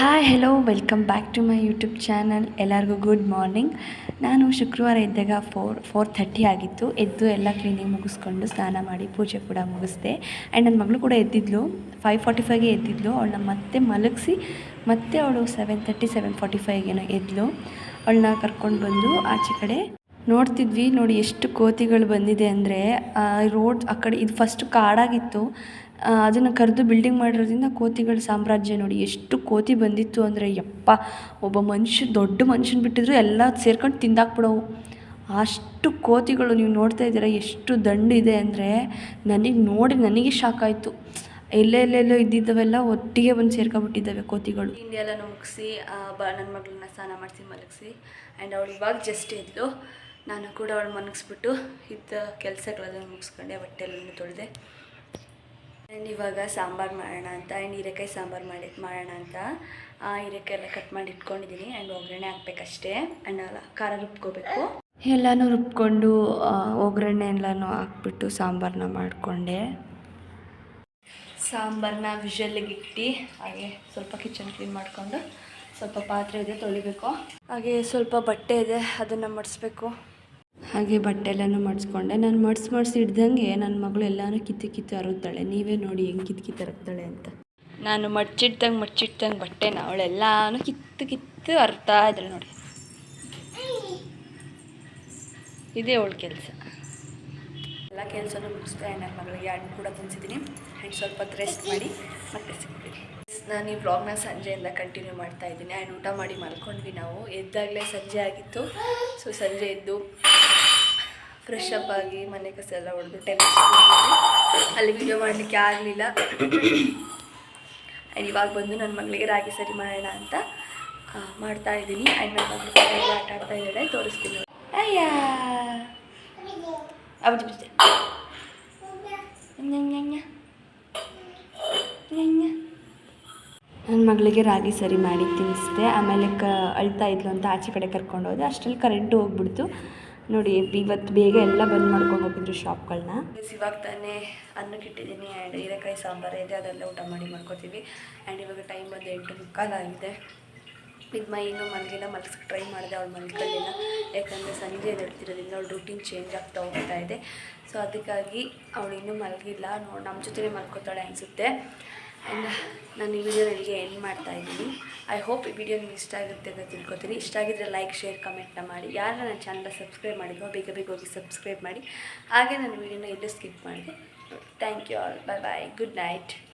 Hi hello welcome back to my YouTube channel ಎಲ್ಲರಿಗೂ good morning ನಾನು ಶುಕ್ರವಾರ ಇದ್ದಾಗ ಫೋರ್ ಫೋರ್ ಥರ್ಟಿ ಆಗಿತ್ತು. ಎದ್ದು ಎಲ್ಲ ಕ್ಲೀನಿಂಗ್ ಮುಗಿಸ್ಕೊಂಡು ಸ್ನಾನ ಮಾಡಿ ಪೂಜೆ ಕೂಡ ಮುಗಿಸ್ದೆ. ಆ್ಯಂಡ್ ನನ್ನ ಮಗಳು ಕೂಡ ಎದ್ದಿದ್ಲು. Five forty ಫೈವ್ಗೆ ಎದ್ದಿದ್ಲು. ಅವಳನ್ನ ಮತ್ತೆ ಮಲಗಿಸಿ ಮತ್ತೆ ಅವಳು ಸೆವೆನ್ ತರ್ಟಿ ಸೆವೆನ್ ಫಾರ್ಟಿ ಫೈವ್ಗೇನೋ ಎದ್ಲು. ಅವಳನ್ನ ಕರ್ಕೊಂಡು ಬಂದು ಆಚೆ ಕಡೆ ನೋಡ್ತಿದ್ವಿ. ನೋಡಿ ಎಷ್ಟು ಕೋತಿಗಳು ಬಂದಿದೆ ಅಂದರೆ ರೋಡ್ ಆ ಕಡೆ, ಇದು ಫಸ್ಟ್ ಕಾಡಾಗಿತ್ತು. ಅದನ್ನು ಕರೆದು ಬಿಲ್ಡಿಂಗ್ ಮಾಡಿರೋದ್ರಿಂದ ಕೋತಿಗಳ ಸಾಮ್ರಾಜ್ಯ ನೋಡಿ ಎಷ್ಟು ಕೋತಿ ಬಂದಿತ್ತು ಅಂದರೆ ಯಪ್ಪ, ಒಬ್ಬ ಮನುಷ್ಯ, ದೊಡ್ಡ ಮನುಷ್ಯನ ಬಿಟ್ಟಿದ್ರು ಎಲ್ಲ ಸೇರ್ಕೊಂಡು ತಿಂದಾಕ್ಬಿಡೋವು. ಅಷ್ಟು ಕೋತಿಗಳು ನೀವು ನೋಡ್ತಾ ಇದ್ದೀರಾ, ಎಷ್ಟು ದಂಡಿದೆ ಅಂದರೆ ನನಗೆ ನೋಡಿ ನನಗೆ ಶಾಕ್ ಆಯಿತು. ಎಲ್ಲೆಲ್ಲೆಲ್ಲೋ ಇದ್ದಿದ್ದವೆಲ್ಲ ಒಟ್ಟಿಗೆ ಬಂದು ಸೇರ್ಕೊಬಿಟ್ಟಿದ್ದಾವೆ ಕೋತಿಗಳು. ಹಿಂದೆಲ್ಲ ಮುಗಿಸಿ ಬ ನನ್ನ ಮಗಳನ್ನ ಸ್ನಾನ ಮಾಡಿಸಿ ಮಲಗಿಸಿ ಆ್ಯಂಡ್ ಅವಳು ಇವಾಗ ಜಸ್ಟ್ ಇದ್ಲು ನಾನು ಕೂಡ ಅವಳು ಮಲಗಿಸ್ಬಿಟ್ಟು ಇದ್ದ ಕೆಲಸಗಳೆಲ್ಲ ಮುಗಿಸ್ಕೊಂಡೆ ಬಟ್ಟೆಲ್ಲ ತೊಳೆದೆ. ಆ್ಯಂಡ್ ಇವಾಗ ಸಾಂಬಾರು ಮಾಡೋಣ ಅಂತ ಆ್ಯಂಡ್ ಹೀರೆಕಾಯಿ ಸಾಂಬಾರು ಮಾಡಿ ಮಾಡೋಣ ಅಂತ. ಆ ಹೀರೆಕಾಯಿ ಎಲ್ಲ ಕಟ್ ಮಾಡಿ ಇಟ್ಕೊಂಡಿದ್ದೀನಿ ಆ್ಯಂಡ್ ಒಗ್ಗರಣೆ ಹಾಕ್ಬೇಕಷ್ಟೇ. ಆ್ಯಂಡ್ ಅಲ್ಲ ಖಾರ ರುಬ್ಕೋಬೇಕು. ಎಲ್ಲನೂ ರುಬ್ಕೊಂಡು ಒಗ್ಗರಣೆ ಎಲ್ಲನೂ ಹಾಕ್ಬಿಟ್ಟು ಸಾಂಬಾರನ್ನ ಮಾಡಿಕೊಂಡೆ. ಸಾಂಬಾರನ್ನ ವಿಷಲ್ಲಿಗೆ ಇಟ್ಟು ಹಾಗೆ ಸ್ವಲ್ಪ ಕಿಚನ್ ಕ್ಲೀನ್ ಮಾಡಿಕೊಂಡು ಸ್ವಲ್ಪ ಪಾತ್ರೆ ಇದೆ ತೊಳಿಬೇಕು. ಹಾಗೆ ಸ್ವಲ್ಪ ಬಟ್ಟೆ ಇದೆ ಅದನ್ನು ಮಡಿಸ್ಬೇಕು. ಹಾಗೆ ಬಟ್ಟೆ ಎಲ್ಲನೂ ಮಡಿಸ್ಕೊಂಡೆ. ನಾನು ಮಡ್ಸಿ ಮಡ್ಸಿ ಇಡ್ದಂಗೆ ನನ್ನ ಮಗಳು ಎಲ್ಲನೂ ಕಿತ್ತು ಕಿತ್ತು ಅರುತ್ತಾಳೆ. ನೀವೇ ನೋಡಿ ಹೆಂಗೆ ಕಿತ್ತು ಕಿತ್ತು ಅರುತ್ತಾಳೆ ಅಂತ. ನಾನು ಮಡ್ಚಿಡ್ದಂಗೆ ಮಡ್ಚಿಡ್ದಂಗೆ ಬಟ್ಟೆನ ಅವಳೆಲ್ಲಾನು ಕಿತ್ತು ಕಿತ್ತು ಅರ್ತಾ ಇದ್ದಾಳೆ ನೋಡಿ. ಇದೇ ಅವಳ ಕೆಲಸ. ಎಲ್ಲ ಕೆಲಸನೂ ಮುಗಿಸ್ತಾ ನನ್ನ ಮಗಳಿಗೆ ಹಣ್ಣು ಕೂಡ ತಿನ್ಸಿದ್ದೀನಿ. ಆ್ಯಂಡ್ ಸ್ವಲ್ಪ ಹೊತ್ತು ರೆಸ್ಟ್ ಮಾಡಿ ಮತ್ತೆ ಸಿಗ್ತೀನಿ. ನಾನು ಈ ಬ್ಲಾಗ್ನ ಸಂಜೆಯಿಂದ ಕಂಟಿನ್ಯೂ ಮಾಡ್ತಾ ಇದ್ದೀನಿ. ಆ್ಯಂಡ್ ಊಟ ಮಾಡಿ ಮಲ್ಕೊಂಡ್ವಿ ನಾವು. ಎದ್ದಾಗಲೇ ಸಂಜೆ ಆಗಿತ್ತು. ಸೊ ಸಂಜೆ ಎದ್ದು ಫ್ರೆಶ್ ಅಪ್ ಆಗಿ ಮನೆ ಕಸ ಎಲ್ಲ ಹೊಡೆದು ಟೆನ್ ಅಲ್ಲಿ ವಿಡಿಯೋ ಮಾಡಲಿಕ್ಕೆ ಆಗಲಿಲ್ಲ. ಆ್ಯಂಡ್ ಇವಾಗ ಬಂದು ನನ್ನ ಮಗಳಿಗೆ ರಾಗಿ ಸರಿ ಮಾಡೋಣ ಅಂತ ಮಾಡ್ತಾ ಇದ್ದೀನಿ. ಆ್ಯಂಡ್ ನನ್ನ ಆಟ ಆಡ್ತಾ ಇದ್ದಾಳೆ, ತೋರಿಸ್ತೀನಿ. ಅಯ್ಯ! ನನ್ನ ಮಗಳಿಗೆ ರಾಗಿ ಸರಿ ಮಾಡಿ ತಿನ್ನಿಸ್ದೆ. ಆಮೇಲೆ ಕ, ಅಳ್ತಾ ಇದ್ಲು ಅಂತ ಆಚೆ ಕಡೆ ಕರ್ಕೊಂಡು ಹೋದೆ ಅಷ್ಟರಲ್ಲಿ ಕರೆಂಟು ಹೋಗ್ಬಿಡ್ತು. ನೋಡಿ, ಇವತ್ತು ಬೇಗ ಎಲ್ಲ ಬಂದ್ ಮಾಡ್ಕೊಂಡು ಹೋಗಿದ್ರು ಶಾಪ್ಗಳನ್ನ ಇವಾಗ ತಾನೇ ಅನ್ನಕ್ಕೆ ಇಟ್ಟಿದ್ದೀನಿ, ಆ್ಯಂಡ್ ಹೀರೆಕಾಯಿ ಸಾಂಬಾರ್ ಇದೆ, ಅದೆಲ್ಲ ಊಟ ಮಾಡಿ ಮಾಡ್ಕೋತೀವಿ. ಆ್ಯಂಡ್ ಇವಾಗ ಟೈಮ್ ಬಂದು ಎಂಟು ಮುಕ್ಕಾಲಾಗಿದೆ ಇದು ಮೈ ಇನ್ನೂ ಮಲಗಿಲ್ಲ, ಮಲಗಿಸ್ಕೆ ಟ್ರೈ ಮಾಡಿದೆ ಅವಳು ಮಲ್ಕೊಳ್ಳಿಲ್ಲ ಯಾಕಂದರೆ ಸಂಜೆ ಎದ್ದಿರೋದ್ರಿಂದ ಅವಳು ರೂಟೀನ್ ಚೇಂಜ್ ಆಗ್ತಾ ಹೋಗ್ತಾ ಇದೆ. ಸೊ ಅದಕ್ಕಾಗಿ ಅವಳು ಇನ್ನೂ ಮಲಗಿಲ್ಲ. ನೋಡಿ ನಮ್ಮ ಜೊತೆನೇ ಮಲ್ಕೋತಾಳೆ ಅನಿಸುತ್ತೆ. ಆ್ಯಂಡ್ ನಾನು ಈ ವಿಡಿಯೋ ನನಗೆ ಎಂಡ್ ಮಾಡ್ತಾ ಇದ್ದೀನಿ. ಐ ಹೋಪ್ ಈ ವಿಡಿಯೋ ನಿಮ್ಗೆ ಇಷ್ಟ ಆಗುತ್ತೆ ಅಂತ ತಿಳ್ಕೊತೀನಿ. ಇಷ್ಟ ಆಗಿದ್ರೆ ಲೈಕ್ ಶೇರ್ ಕಮೆಂಟ್ನ ಮಾಡಿ. ಯಾರು ನನ್ನ ಚಾನಲ್ನ ಸಬ್ಸ್ಕ್ರೈಬ್ ಮಾಡಿದ್ರೋ ಬೇಗ ಬೇಗ ಹೋಗಿ ಸಬ್ಸ್ಕ್ರೈಬ್ ಮಾಡಿ. ಹಾಗೆ ನನ್ನ ವಿಡಿಯೋನ ಇಲ್ಲೇ ಸ್ಕಿಪ್ ಮಾಡಿದೆ. Thank you all bye bye good night